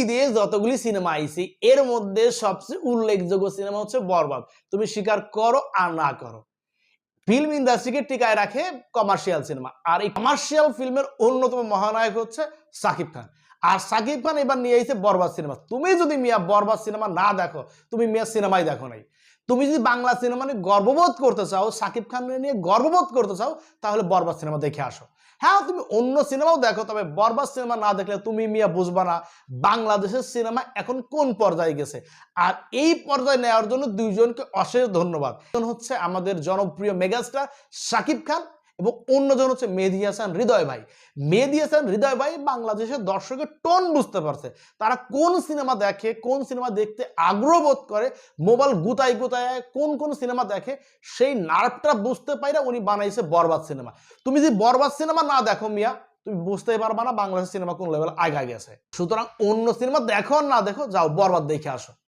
ঈদে যতগুলি সিনেমা আইছে, এর মধ্যে সবচেয়ে উল্লেখযোগ্য সিনেমা হচ্ছে বরবাদ। তুমি স্বীকার করো আর না করো। ফিল্ম ইন্ডাস্ট্রিকে টিকায় রাখে কমার্শিয়াল সিনেমা আর এই কমার্শিয়াল ফিল্মের অন্যতম মহানায়ক হচ্ছে সাকিব খান। আর সাকিব খান এবার নিয়ে এসেছে বরবাদ সিনেমা। তুমি যদি মিয়া বরবাদ সিনেমা না দেখো, তুমি মিয়া সিনেমাই দেখো নাই। তুমি যদি বাংলা সিনেমা নিয়ে গর্ববোধ করতে চাও, সাকিব খান নিয়ে গর্ববোধ করতে চাও, তাহলে বরবাদ সিনেমা দেখে আসো। হ্যাঁ তুমি অন্য সিনেমাও দেখো, তবে বরবাদ সিনেমা না দেখলে তুমি মিয়া বুঝবা না বাংলাদেশের সিনেমা এখন কোন পর্যায়ে গেছে। আর এই পর্যায়ে নেওয়ার জন্য দুইজনকে অশেষ ধন্যবাদ। হচ্ছে আমাদের জনপ্রিয় মেগাস্টার সাকিব খান এবং অন্যজন হচ্ছে মেহেদি হাসান হৃদয় ভাই। মেহেদি হাসান হৃদয় ভাই বাংলাদেশের দর্শকের টোন বুঝতে পারছে। তারা কোন সিনেমা দেখে, কোন সিনেমা দেখতে আগ্রহ বোধ করে, মোবাইল গুতাই গুতায় কোন কোন সিনেমা দেখে, সেই নার্ভটা বুঝতে পাইরা উনি বানাইছে বরবাদ সিনেমা। তুমি যদি বরবাদ সিনেমা না দেখো মিয়া, তুমি বুঝতেই পারবা না বাংলাদেশের সিনেমা কোন লেভেল আগে গেছে সুতরাং অন্য সিনেমা দেখো না দেখো, যাও বরবাদ দেখে আসো।